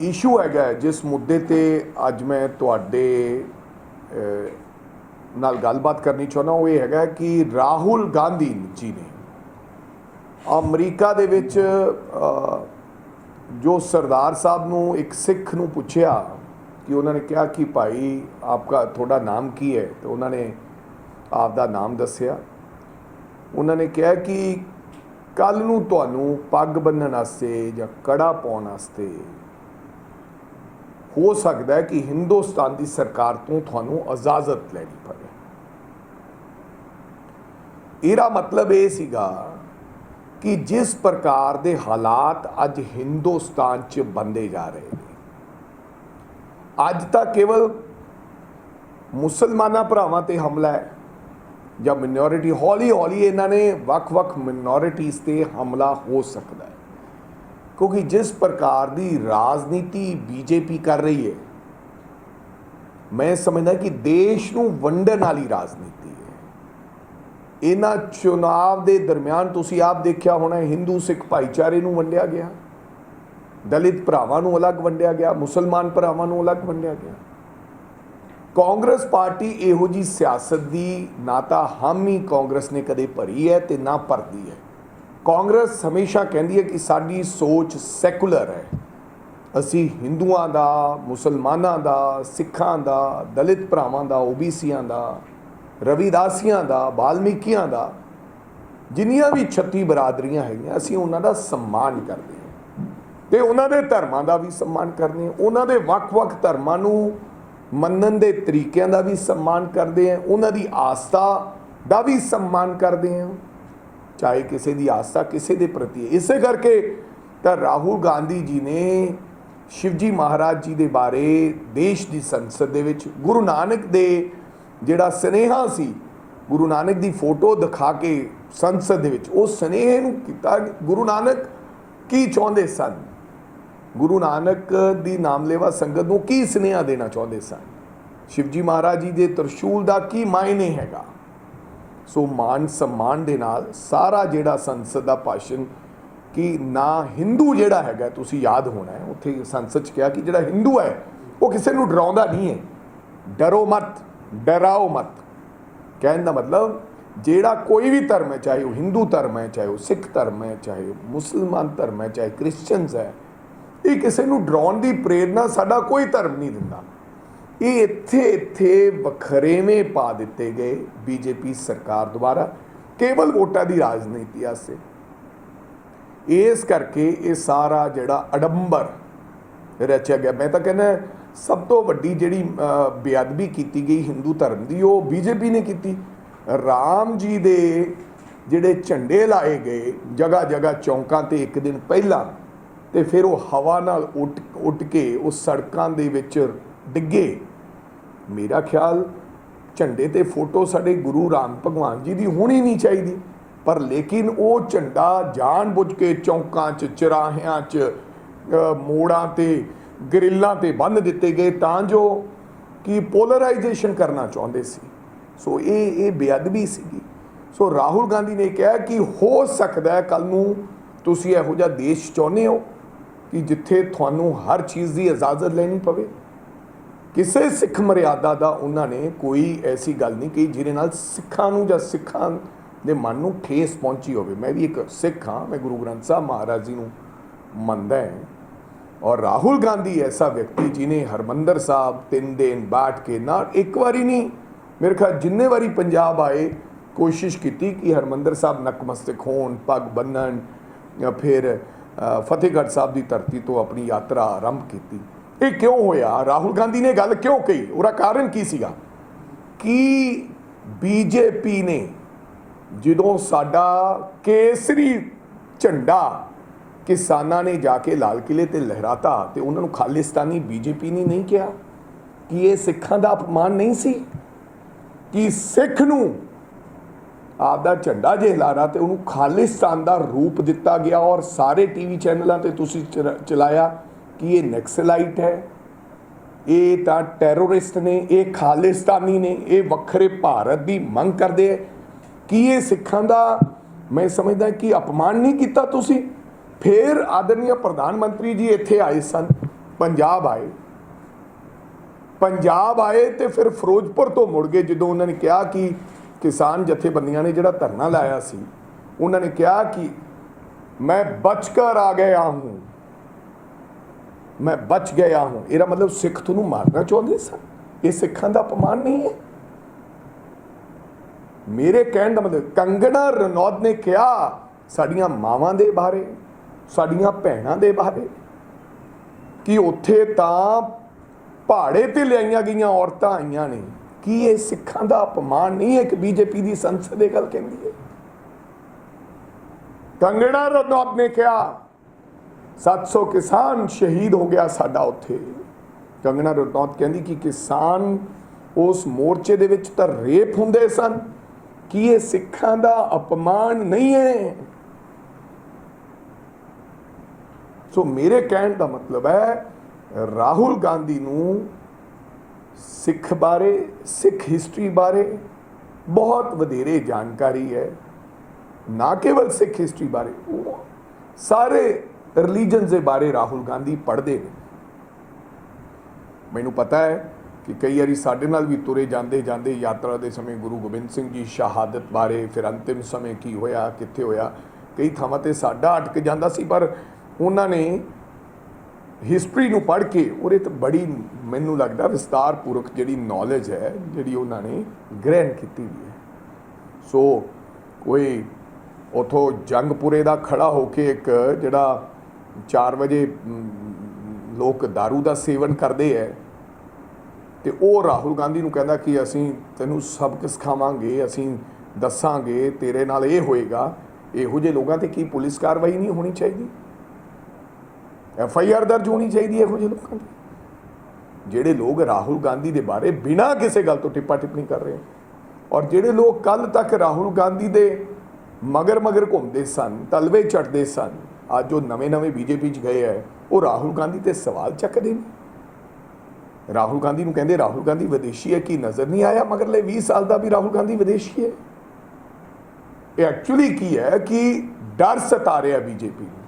Issue ਹੈਗਾ ਜਿਸ ਮੁੱਦੇ ਤੇ ਅੱਜ ਮੈਂ ਤੁਹਾਡੇ ਨਾਲ ਗੱਲਬਾਤ ਕਰਨੀ ਚਾਹੁੰਦਾ ਉਹ ਇਹ ਹੈਗਾ ਕਿ ਰਾਹੁਲ ਗਾਂਧੀ ਜੀ ਨੇ ਅਮਰੀਕਾ ਦੇ ਵਿੱਚ ਜੋ ਸਰਦਾਰ ਸਾਹਿਬ ਨੂੰ ਇੱਕ ਸਿੱਖ ਨੂੰ ਪੁੱਛਿਆ ਕਿ ਉਹਨਾਂ ਨੇ ਕਿਹਾ ਕਿ ਭਾਈ ਆਪਕਾ ਤੁਹਾਡਾ ਨਾਮ ਕੀ ਹੈ, ਤੇ ਉਹਨਾਂ ਨੇ ਆਪ ਦਾ ਨਾਮ ਦੱਸਿਆ। ਉਹਨਾਂ ਨੇ ਕਿਹਾ ਕਿ ਕੱਲ ਨੂੰ ਤੁਹਾਨੂੰ ਪੱਗ ਬੰਨ੍ਹਣ ਵਾਸਤੇ ਜਾਂ ਕੜਾ ਪਾਉਣ ਵਾਸਤੇ ਹੋ ਸਕਦਾ ਹੈ ਕਿ ਹਿੰਦੁਸਤਾਨ ਦੀ ਸਰਕਾਰ ਤੋਂ ਤੁਹਾਨੂੰ ਇਜਾਜ਼ਤ ਲੈਣੀ ਪਵੇ। ਇਹਦਾ ਮਤਲਬ ਇਹ ਸੀਗਾ ਕਿ ਜਿਸ ਪ੍ਰਕਾਰ ਦੇ ਹਾਲਾਤ ਅੱਜ ਹਿੰਦੁਸਤਾਨ 'ਚ ਬੰਦੇ ਜਾ ਰਹੇ ਨੇ, ਅੱਜ ਤਾਂ ਕੇਵਲ ਮੁਸਲਮਾਨਾਂ ਭਰਾਵਾਂ ਤੇ ਹਮਲਾ ਹੈ ਜਾਂ ਮਿਨੋਰਿਟੀ ਹੌਲੀ ਹੌਲੀ ਇਹਨਾਂ ਨੇ ਵੱਖ-ਵੱਖ ਮਿਨੋਰਿਟੀਜ਼ ਤੇ ਹਮਲਾ ਹੋ ਸਕਦਾ ਹੈ। ਕਿਉਂਕਿ ਜਿਸ ਪ੍ਰਕਾਰ ਦੀ ਰਾਜਨੀਤੀ ਬੀਜੇਪੀ ਕਰ ਰਹੀ ਹੈ, ਮੈਂ ਸਮਝਦਾ ਕਿ ਦੇਸ਼ ਨੂੰ ਵੰਡਣ ਵਾਲੀ ਰਾਜਨੀਤੀ ਹੈ। ਇਹਨਾਂ ਚੁਣਾਵ ਦੇ ਦਰਮਿਆਨ ਤੁਸੀਂ ਆਪ ਦੇਖਿਆ ਹੋਣਾ, ਹਿੰਦੂ ਸਿੱਖ ਭਾਈਚਾਰੇ ਨੂੰ ਵੰਡਿਆ ਗਿਆ, ਦਲਿਤ ਭਰਾਵਾਂ ਨੂੰ ਅਲੱਗ ਵੰਡਿਆ ਗਿਆ, ਮੁਸਲਮਾਨ ਭਰਾਵਾਂ ਨੂੰ ਅਲੱਗ ਵੰਡਿਆ ਗਿਆ। ਕਾਂਗਰਸ ਪਾਰਟੀ ਇਹੋ ਜੀ ਸਿਆਸਤ ਦੀ ਨਾ ਤਾਂ ਹਾਮੀ ਕਾਂਗਰਸ ਨੇ ਕਦੇ ਭਰੀ ਹੈ ਤੇ ਨਾ ਭਰਦੀ ਹੈ। ਕਾਂਗਰਸ ਹਮੇਸ਼ਾ ਕਹਿੰਦੀ ਹੈ ਕਿ ਸਾਡੀ ਸੋਚ ਸੈਕੂਲਰ ਹੈ। ਅਸੀਂ ਹਿੰਦੂਆਂ ਦਾ, ਮੁਸਲਮਾਨਾਂ ਦਾ, ਸਿੱਖਾਂ ਦਾ, ਦਲਿਤ ਭਰਾਵਾਂ ਦਾ, ਓਬੀਸੀਆਂ ਦਾ, ਰਵਿਦਾਸੀਆਂ ਦਾ, ਬਾਲਮੀਕੀਆਂ ਦਾ, ਜਿੰਨੀਆਂ ਵੀ 36 ਬਰਾਦਰੀਆਂ ਹੈਗੀਆਂ, ਅਸੀਂ ਉਹਨਾਂ ਦਾ ਸਨਮਾਨ ਕਰਦੇ ਹਾਂ। ਤੇ ਉਹਨਾਂ ਦੇ ਧਰਮਾਂ ਦਾ ਵੀ ਸਨਮਾਨ ਕਰਦੇ ਹਾਂ। ਉਹਨਾਂ ਦੇ ਵੱਖ-ਵੱਖ ਧਰਮਾਂ ਨੂੰ ਮੰਨਣ ਦੇ ਤਰੀਕਿਆਂ ਦਾ ਵੀ ਸਨਮਾਨ ਕਰਦੇ ਹਾਂ। ਉਹਨਾਂ ਦੀ ਆਸਥਾ ਦਾ ਵੀ ਸਨਮਾਨ ਕਰਦੇ ਹਾਂ। ਚਾਹੇ ਕਿਸੇ ਦੀ ਆਸਥਾ ਕਿਸੇ ਦੇ ਪ੍ਰਤੀ ਹੈ। ਇਸੇ ਕਰਕੇ ਤਾਂ ਰਾਹੁਲ ਗਾਂਧੀ ਜੀ ਨੇ ਸ਼ਿਵਜੀ ਮਹਾਰਾਜ ਜੀ ਦੇ ਬਾਰੇ ਦੇਸ਼ ਦੀ ਸੰਸਦ ਦੇ ਵਿੱਚ ਗੁਰੂ ਨਾਨਕ ਦੇ ਜਿਹੜਾ ਸਨੇਹਾ ਸੀ, ਗੁਰੂ ਨਾਨਕ ਦੀ ਫੋਟੋ ਦਿਖਾ ਕੇ ਸੰਸਦ ਦੇ ਵਿੱਚ, ਉਹ ਸਨੇਹ ਨੂੰ ਕੀਤਾ ਗੁਰੂ ਨਾਨਕ ਕੀ ਚਾਹੁੰਦੇ ਸਨ? ਗੁਰੂ ਨਾਨਕ ਦੀ ਨਾਮਲੇਵਾ ਸੰਗਤ ਨੂੰ ਕੀ ਸੁਨੇਹਾ ਦੇਣਾ ਚਾਹੁੰਦੇ ਸਨ? ਸ਼ਿਵਜੀ ਮਹਾਰਾਜ ਜੀ ਦੇ ਤਰਸ਼ੂਲ ਦਾ ਕੀ ਮਾਇਨੇ ਹੈਗਾ? ਸੋ ਮਾਨ ਸਨਮਾਨ ਦੇ ਨਾਲ ਸਾਰਾ ਜਿਹੜਾ ਸੰਸਦ ਦਾ ਭਾਸ਼ਣ ਕਿ ਨਾ ਹਿੰਦੂ ਜਿਹੜਾ ਹੈਗਾ, ਤੁਸੀਂ ਯਾਦ ਹੋਣਾ ਹੈ, ਉੱਥੇ ਸੰਸਦ ਚ ਕਿਹਾ ਕਿ ਜਿਹੜਾ ਹਿੰਦੂ ਹੈ, ਉਹ ਕਿਸੇ ਨੂੰ ਡਰਾਉਂਦਾ ਨਹੀਂ ਹੈ। ਡਰੋ ਮਤ, ਡਰਾਓ ਮਤ। ਕਹਿਣ ਦਾ ਮਤਲਬ, ਜਿਹੜਾ ਕੋਈ ਵੀ ਧਰਮ ਹੈ, ਚਾਹੇ ਉਹ ਹਿੰਦੂ ਧਰਮ ਹੈ, ਚਾਹੇ ਉਹ ਸਿੱਖ ਧਰਮ ਹੈ, ਚਾਹੇ ਉਹ ਮੁਸਲਮਾਨ ਧਰਮ ਹੈ, ਚਾਹੇ ਕ੍ਰਿਸਚੀਅਨਸ ਹੈ, ਇਹ ਕਿਸੇ ਨੂੰ ਡਰਾਉਣ ਦੀ ਪ੍ਰੇਰਣਾ ਸਾਡਾ ਕੋਈ ਧਰਮ ਨਹੀਂ ਦਿੰਦਾ। ਇਹ ਇੱਥੇ ਇੱਥੇ ਵਖਰੇਵੇਂ ਪਾ ਦਿੱਤੇ ਗਏ ਬੀਜੇਪੀ ਸਰਕਾਰ ਦੁਆਰਾ, ਕੇਵਲ ਵੋਟਾਂ ਦੀ ਰਾਜਨੀਤੀ ਆਸੇ ਇਸ ਕਰਕੇ ਇਹ ਸਾਰਾ ਜਿਹੜਾ ਅਡੰਬਰ ਰਚਿਆ ਗਿਆ, ਮੈਂ ਤਾਂ ਕਹਿੰਦਾ ਸਭ ਤੋਂ ਵੱਡੀ ਜਿਹੜੀ ਬੇਅਦਬੀ ਕੀਤੀ ਗਈ ਹਿੰਦੂ ਧਰਮ ਦੀ, ਉਹ ਬੀਜੇਪੀ ਨੇ ਕੀਤੀ। ਰਾਮ ਜੀ ਦੇ ਜਿਹੜੇ ਝੰਡੇ ਲਾਏ ਗਏ ਜਗ੍ਹਾ ਜਗ੍ਹਾ ਚੌਂਕਾਂ ਤੇ ਇੱਕ ਦਿਨ ਪਹਿਲਾਂ, ਤੇ ਫਿਰ ਉਹ ਹਵਾ ਨਾਲ ਉੱਡ ਉੱਡ ਕੇ ਉਹ ਸੜਕਾਂ ਦੇ ਵਿੱਚ ਡਿੱਗੇ। ਮੇਰਾ ਖਿਆਲ ਝੰਡੇ ਤੇ ਫੋਟੋ ਸਾਡੇ ਗੁਰੂ ਰਾਮ ਭਗਵਾਨ ਜੀ ਦੀ ਹੋਣੀ ਨਹੀਂ ਚਾਹੀਦੀ। ਪਰ ਲੇਕਿਨ ਉਹ ਝੰਡਾ ਜਾਣ ਬੁੱਝ ਕੇ ਚੌਂਕਾਂ 'ਚ, ਚਰਾਹਿਆਂ 'ਚ ਮੋੜਾਂ ਤੇ, ਗਰਿੱਲਾਂ ਤੇ ਬੰਨ ਦਿੱਤੇ ਗਏ ਤਾਂ ਜੋ ਕਿ ਪੋਲਰਾਈਜੇਸ਼ਨ ਕਰਨਾ ਚਾਹੁੰਦੇ ਸੀ। ਸੋ ਇਹ ਇਹ ਬੇਅਦਬੀ ਸੀਗੀ। ਸੋ ਰਾਹੁਲ ਗਾਂਧੀ ਨੇ ਕਿਹਾ ਕਿ ਹੋ ਸਕਦਾ ਹੈ ਕੱਲ ਨੂੰ ਤੁਸੀਂ ਇਹੋ ਜਿਹਾ ਦੇਸ਼ ਚਾਹੁੰਦੇ ਹੋ ਕਿ ਜਿੱਥੇ ਤੁਹਾਨੂੰ ਹਰ ਚੀਜ਼ ਦੀ ਇਜਾਜ਼ਤ ਲੈਣੀ ਪਵੇ। ਕਿਸੇ ਸਿੱਖ ਮਰਿਆਦਾ ਦਾ ਉਹਨਾਂ ਨੇ ਕੋਈ ਐਸੀ ਗੱਲ ਨਹੀਂ ਕਹੀ ਜਿਹਦੇ ਨਾਲ ਸਿੱਖਾਂ ਨੂੰ ਜਾਂ ਸਿੱਖਾਂ ਦੇ ਮਨ ਨੂੰ ਠੇਸ ਪਹੁੰਚੀ ਹੋਵੇ। ਮੈਂ ਵੀ ਇੱਕ ਸਿੱਖ ਹਾਂ, ਮੈਂ ਗੁਰੂ ਗ੍ਰੰਥ ਸਾਹਿਬ ਮਹਾਰਾਜ ਜੀ ਨੂੰ ਮੰਨਦਾ ਹਾਂ। ਔਰ ਰਾਹੁਲ ਗਾਂਧੀ ਐਸਾ ਵਿਅਕਤੀ ਜਿਨੇ ਹਰਮੰਦਰ ਸਾਹਿਬ, ਤਿੰਨ ਦਿਨ ਬਾਟ ਕੇ ਨਾ ਇੱਕ ਵਾਰੀ ਨਹੀਂ, ਮੇਰੇ ਖਿਆਲ ਜਿੰਨੇ ਵਾਰੀ ਪੰਜਾਬ ਆਏ, ਕੋਸ਼ਿਸ਼ ਕੀਤੀ ਕਿ ਹਰਮੰਦਰ ਸਾਹਿਬ ਨਕਮਸਤਕ ਹੋਣ, ਪੱਗ ਬੰਨਣ, ਜਾਂ ਫਿਰ ਫਤਿਹਗੜ੍ਹ ਸਾਹਿਬ ਦੀ ਧਰਤੀ ਤੋਂ ਆਪਣੀ ਯਾਤਰਾ ਆਰੰਭ ਕੀਤੀ। ਇਹ ਕਿਉਂ ਹੋਇਆ? ਰਾਹੁਲ ਗਾਂਧੀ ਨੇ ਗੱਲ ਕਿਉਂ ਕਹੀ? ਉਹਦਾ ਕਾਰਨ ਕੀ ਸੀਗਾ? ਕਿ ਬੀਜੇਪੀ ਨੇ ਜਦੋਂ ਸਾਡਾ ਕੇਸਰੀ ਝੰਡਾ ਕਿਸਾਨਾਂ ਨੇ ਜਾ ਕੇ ਲਾਲ ਕਿਲੇ ਤੇ ਲਹਿਰਾਤਾ ਤੇ ਉਹਨਾਂ ਨੂੰ ਖਾਲਿਸਤਾਨੀ ਬੀਜੇਪੀ ਨੇ ਨਹੀਂ ਕਿਹਾ? ਕਿ ਇਹ ਸਿੱਖਾਂ ਦਾ ਅਪਮਾਨ ਨਹੀਂ ਸੀ? ਕਿ ਸਿੱਖ ਨੂੰ ਆਪਦਾ ਝੰਡਾ ਜੇ ਹਿਲਾਰਾ ਤੇ ਉਹਨੂੰ ਖਾਲਿਸਤਾਨ ਦਾ ਰੂਪ ਦਿੱਤਾ ਗਿਆ ਔਰ ਸਾਰੇ ਟੀਵੀ ਚੈਨਲਾਂ ਤੇ ਤੁਸੀਂ ਚਲਾ- ਚਲਾਇਆ? ਕਿ ਇਹ ਨੈਕਸਲਾਈਟ ਹੈ, ਇਹ ਤਾਂ ਟੈਰੋਰਿਸਟ ਨੇ, ਇਹ ਖਾਲਿਸਤਾਨੀ ਨੇ, ਇਹ ਵੱਖਰੇ ਭਾਰਤ ਦੀ ਮੰਗ ਕਰਦੇ ਹੈ। ਕੀ ਇਹ ਸਿੱਖਾਂ ਦਾ, ਮੈਂ ਸਮਝਦਾ ਕਿ ਅਪਮਾਨ ਨਹੀਂ ਕੀਤਾ ਤੁਸੀਂ? ਫਿਰ ਆਦਰਨੀय ਪ੍ਰਧਾਨ ਮੰਤਰੀ ਜੀ ਇੱਥੇ ਆਏ ਸਨ, ਪੰਜਾਬ ਆਏ। ਪੰਜਾਬ ਆਏ ਤੇ ਫਿਰ ਫਿਰੋਜ਼ਪੁਰ ਤੋਂ ਮੁੜ ਗਏ, ਜਦੋਂ ਉਹਨਾਂ ਨੇ ਕਿਹਾ ਕਿ ਕਿਸਾਨ ਜਥੇਬੰਦੀਆਂ ਨੇ ਜਿਹੜਾ ਧਰਨਾ ਲਾਇਆ ਸੀ, ਉਹਨਾਂ ਨੇ ਕਿਹਾ ਕਿ ਮੈਂ ਬਚ ਕਰ ਆ ਗਿਆ ਹੂੰ। ਮੈਂ ਬਚ ਗਿਆ ਹੂੰ ਇਹਦਾ ਮਤਲਬ ਸਿੱਖ ਤੁਹਾਨੂੰ ਮਾਰਨਾ ਚਾਹੁੰਦੇ ਸਨ। ਇਹ ਸਿੱਖਾਂ ਦਾ ਅਪਮਾਨ ਨਹੀਂ ਹੈ। ਮੇਰੇ ਕਹਿਣ ਦਾ ਮਤਲਬ, ਕੰਗਣਾ ਰਣੌਤ ਨੇ ਕਿਹਾ, ਸਾਡੀਆਂ ਮਾਵਾਂ ਦੇ ਬਾਰੇ, ਸਾਡੀਆਂ ਭੈਣਾਂ ਦੇ ਬਾਰੇ, ਕਿ ਉੱਥੇ ਤਾਂ ਪਹਾੜੇ ਤੇ ਲਿਆਈਆਂ ਗਈਆਂ ਔਰਤਾਂ ਆਈਆਂ ਨੇ। ਕੀ ਇਹ ਸਿੱਖਾਂ ਦਾ ਅਪਮਾਨ ਨਹੀਂ ਹੈ ਕਿ ਬੀਜੇਪੀ ਦੀ ਸੰਸਦ ਇਹ ਗੱਲ ਕਹਿੰਦੀ ਹੈ? ਕੰਗਣਾ ਰਣੌਤ ਨੇ ਕਿਹਾ 700 ਕਿਸਾਨ ਸ਼ਹੀਦ ਹੋ ਗਿਆ ਸਾਡਾ ਉੱਥੇ। ਕੰਗਣਾ ਰਣੌਤ ਕਹਿੰਦੀ ਕਿ ਕਿਸਾਨ ਉਸ ਮੋਰਚੇ ਦੇ ਵਿੱਚ ਤਾਂ ਰੇਪ ਹੁੰਦੇ ਸਨ। ਕੀ ਇਹ ਸਿੱਖਾਂ ਦਾ ਅਪਮਾਨ ਨਹੀਂ ਹੈ? ਸੋ ਮੇਰੇ ਕਹਿਣ ਦਾ ਮਤਲਬ ਹੈ, ਰਾਹੁਲ ਗਾਂਧੀ ਨੂੰ ਸਿੱਖ ਬਾਰੇ, ਸਿੱਖ ਹਿਸਟਰੀ ਬਾਰੇ ਬਹੁਤ ਵਧੇਰੇ ਜਾਣਕਾਰੀ ਹੈ। ਨਾ ਕੇਵਲ ਸਿੱਖ ਹਿਸਟਰੀ ਬਾਰੇ, ਉਹ ਸਾਰੇ ਰਿਲੀਜਨਸ ਦੇ ਬਾਰੇ ਰਾਹੁਲ ਗਾਂਧੀ ਪੜ੍ਹਦੇ ਨੇ। ਮੈਨੂੰ ਪਤਾ ਹੈ ਕਿ ਕਈ ਵਾਰੀ ਸਾਡੇ ਨਾਲ ਵੀ ਤੁਰੇ ਜਾਂਦੇ ਜਾਂਦੇ ਯਾਤਰਾ ਦੇ ਸਮੇਂ ਗੁਰੂ ਗੋਬਿੰਦ ਸਿੰਘ ਜੀ ਸ਼ਹਾਦਤ ਬਾਰੇ ਫਿਰ ਅੰਤਿਮ ਸਮੇਂ ਕੀ ਹੋਇਆ, ਕਿੱਥੇ ਹੋਇਆ, ਕਈ ਥਾਵਾਂ ਤੇ ਸਾਡਾ ਅਟਕ ਜਾਂਦਾ ਸੀ, ਪਰ ਉਹਨਾਂ ਨੇ ਹਿਸਟਰੀ ਨੂੰ ਪੜ੍ਹ ਕੇ ਉਹਦੇ ਤੇ ਬੜੀ ਮੈਨੂੰ ਲੱਗਦਾ ਵਿਸਤਾਰਪੂਰਕ ਜਿਹੜੀ ਨੌਲੇਜ ਹੈ, ਜਿਹੜੀ ਉਹਨਾਂ ਨੇ ਗ੍ਰਹਿਣ ਕੀਤੀ ਵੀ ਹੈ। ਸੋ ਕੋਈ ਉਥੋਂ ਜੰਗਪੁਰੇ ਦਾ ਖੜਾ ਹੋ ਕੇ ਇੱਕ ਜਿਹੜਾ 4 ਵਜੇ ਲੋਕ दारू ਦਾ ਸੇਵਨ ਕਰਦੇ ਐ। ਤੇ ਉਹ ਰਾਹੁਲ ਗਾਂਧੀ ਨੂੰ ਕਹਿੰਦਾ ਕਿ ਅਸੀਂ ਤੈਨੂੰ ਸਬਕ ਸਿਖਾਵਾਂਗੇ, ਅਸੀਂ ਦੱਸਾਂਗੇ, ਤੇਰੇ ਨਾਲ ਇਹ ਹੋਏਗਾ। ਇਹੋ ਜਿਹੇ ਲੋਕਾਂ ਤੇ ਕੀ ਪੁਲਿਸ ਕਾਰਵਾਈ ਨਹੀਂ ਹੋਣੀ ਚਾਹੀਦੀ? ਐਫ ਆਈ ਆਰ ਦਰਜ ਹੋਣੀ ਚਾਹੀਦੀ ਇਹੋ ਜਿਹੇ ਲੋਕਾਂ 'ਤੇ। ਜਿਹੜੇ ਲੋਕ ਰਾਹੁਲ ਗਾਂਧੀ ਦੇ ਬਾਰੇ ਬਿਨਾਂ ਕਿਸੇ ਗੱਲ ਤੋਂ ਟਿੱਪਾ ਟਿੱਪਣੀ ਕਰ ਰਹੇ ਔਰ ਜਿਹੜੇ ਲੋਕ ਕੱਲ ਤੱਕ ਰਾਹੁਲ ਗਾਂਧੀ ਦੇ ਮਗਰ ਮਗਰ ਘੁੰਮਦੇ ਸਨ, ਤਲਵੇ ਚੜਦੇ ਸਨ ਅੱਜ ਉਹ ਨਵੇਂ-ਨਵੇਂ ਬੀਜੇਪੀ 'ਚ ਗਏ ਹੈ ਉਹ ਰਾਹੁਲ ਗਾਂਧੀ ਤੇ ਸਵਾਲ ਚੱਕਦੇ ਨੇ। ਰਾਹੁਲ ਗਾਂਧੀ ਨੂੰ ਕਹਿੰਦੇ ਰਾਹੁਲ ਗਾਂਧੀ ਵਿਦੇਸ਼ੀ ਹੈ ਕੀ ਨਜ਼ਰ ਨਹੀਂ ਆਇਆ? ਮਗਰਲੇ 20 ਸਾਲ ਦਾ ਵੀ ਰਾਹੁਲ ਗਾਂਧੀ ਵਿਦੇਸ਼ੀ ਹੈ ਇਹ ਐਕਚੁਅਲੀ ਕੀ ਹੈ ਕਿ ਡਰ ਸਤਾ ਰਿਹਾ ਬੀਜੇਪੀ ਨੂੰ।